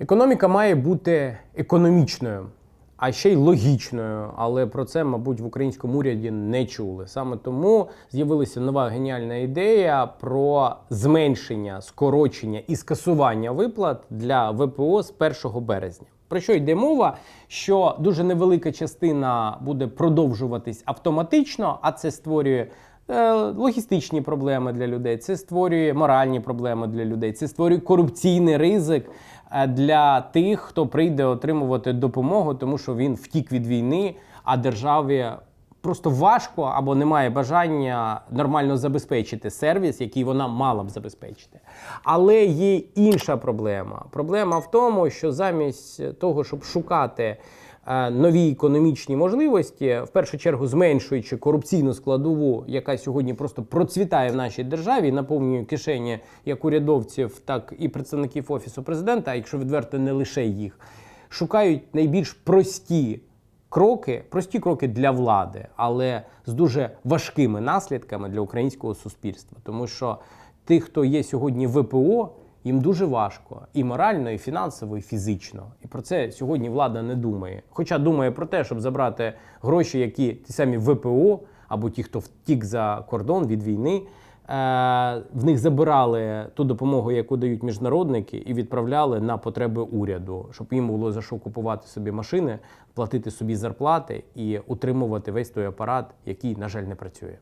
Економіка має бути економічною, а ще й логічною. Але про це, мабуть, в українському уряді не чули. Саме тому з'явилася нова геніальна ідея про зменшення, скорочення і скасування виплат для ВПО з 1 березня. Про що йде мова? Що дуже невелика частина буде продовжуватись автоматично, а це створює е, логістичні проблеми для людей, це створює моральні проблеми для людей, це створює корупційний ризик для тих, хто прийде отримувати допомогу, тому що він втік від війни, а державі просто важко або немає бажання нормально забезпечити сервіс, який вона мала б забезпечити. Але є інша проблема. Проблема в тому, що замість того, щоб шукати е, нові економічні можливості, в першу чергу зменшуючи корупційну складову, яка сьогодні просто процвітає в нашій державі, наповнює кишені як урядовців, так і представників офісу президента, а якщо відверто, не лише їх, шукають найбільш прості кроки, прості кроки для влади, але з дуже важкими наслідками для українського суспільства. Тому що тих, хто є сьогодні ВПО, їм дуже важко і морально, і фінансово, і фізично. І про це сьогодні влада не думає. Хоча думає про те, щоб забрати гроші, які ті самі ВПО або ті, хто втік за кордон від війни. Е, В них забирали ту допомогу, яку дають міжнародники, і відправляли на потреби уряду, щоб їм було за що купувати собі машини, платити собі зарплати і утримувати весь той апарат, який, на жаль, не працює.